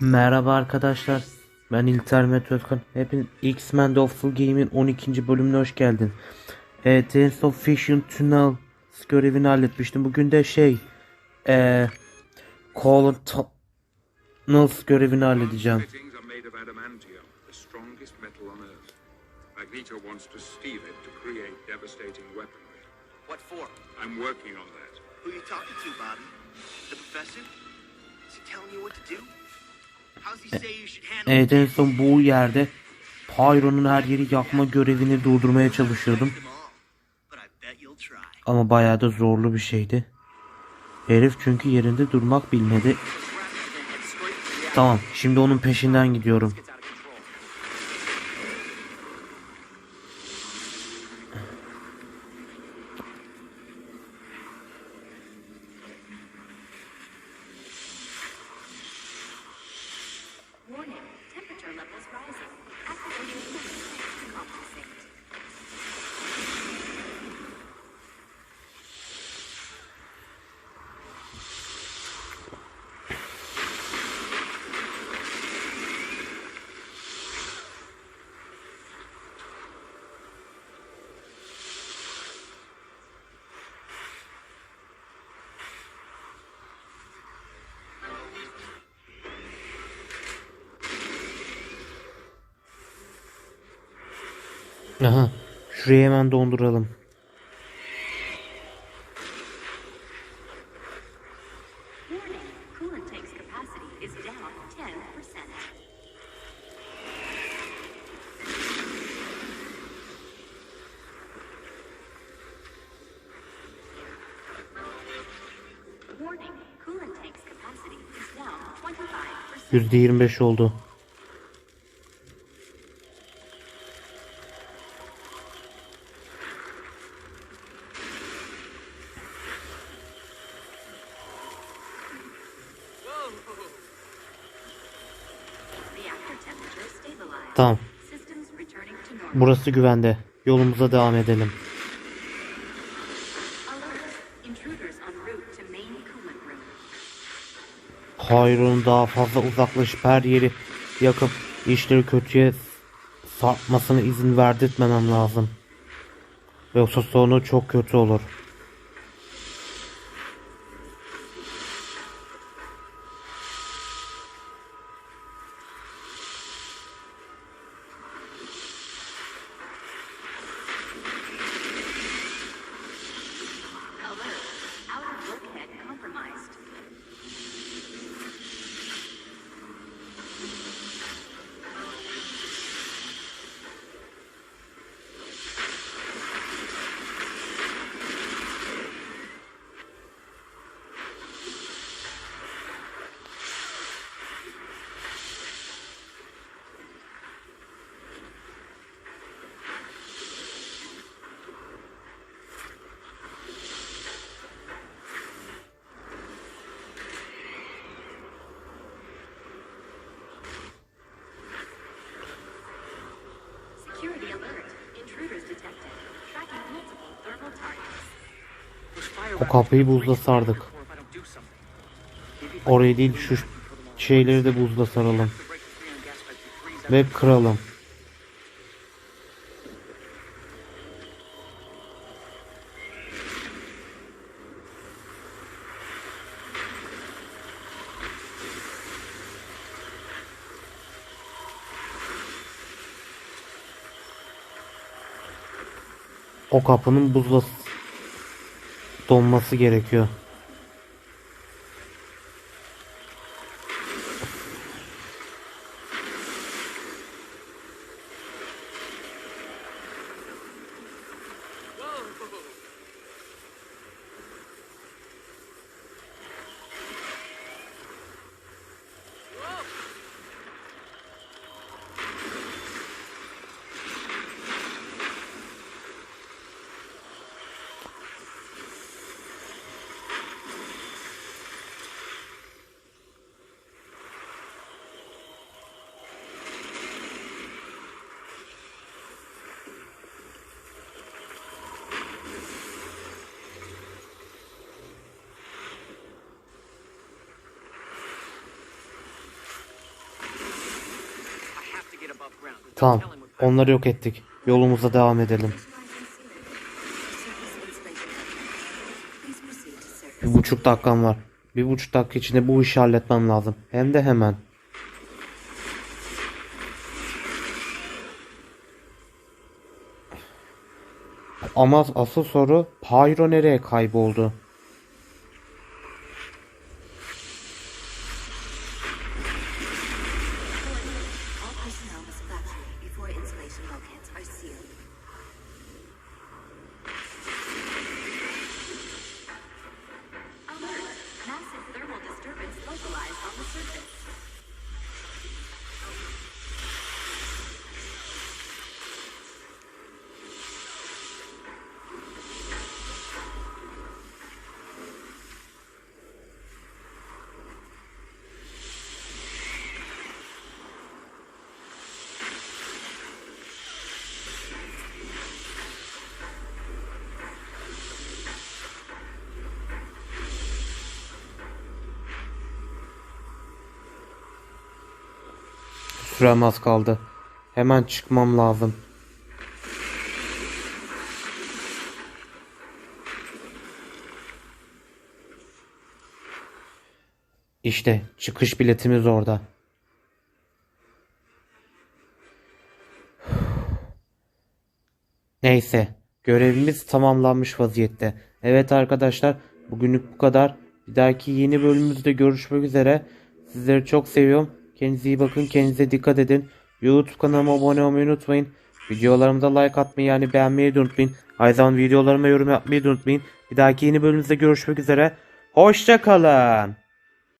Merhaba arkadaşlar. Ben İnternet Özkan. Hepin X-Men Doubtful Game'in 12. bölümüne hoş geldin. Evet, Tales of Fission Tunnel görevini halletmiştim. Bugün de şey eee Colin Tunnels görevini halledeceğim. Fittings are made of adamantium, the strongest metal on Earth. Magneto wants to steal it to create devastating weaponry. What for? I'm working on that. Who you talking to, Bobby? The professor? Is he telling you what to do? Evet son bu yerde Pyro'nun her yeri yakma görevini durdurmaya çalışıyordum. Ama bayağı da zorlu bir şeydi. Herif çünkü yerinde durmak bilmedi. Tamam, şimdi onun peşinden gidiyorum. Aha, şurayı hemen donduralım. Warning, coolant Tamam, burası güvende. Yolumuza devam edelim. Pyro'nun daha fazla uzaklaşıp her yeri yakıp işleri kötüye sarkmasına izin verdirtmemem lazım. Yoksa sonu çok kötü olur. O kapıyı buzla sardık. Orayı değil şu şeyleri de buzla saralım. Ve kıralım. O kapının buzla donması gerekiyor. Tamam. Onları yok ettik. Yolumuza devam edelim. Bir buçuk dakikam var. Bir buçuk dakika içinde bu işi halletmem lazım. Hem de hemen. Ama asıl soru Pyro nereye kayboldu? Sürem az kaldı. Hemen çıkmam lazım. İşte çıkış biletimiz orada. Neyse, görevimiz tamamlanmış vaziyette. Evet arkadaşlar, bugünlük bu kadar. Bir dahaki yeni bölümümüzde görüşmek üzere. Sizleri çok seviyorum. Kendinize iyi bakın, kendinize dikkat edin. YouTube kanalıma abone olmayı unutmayın. Videolarımda like atmayı yani beğenmeyi de unutmayın. Aynı zamanda videolarıma yorum yapmayı da unutmayın. Bir dahaki yeni bölümümüzde görüşmek üzere. Hoşça kalın.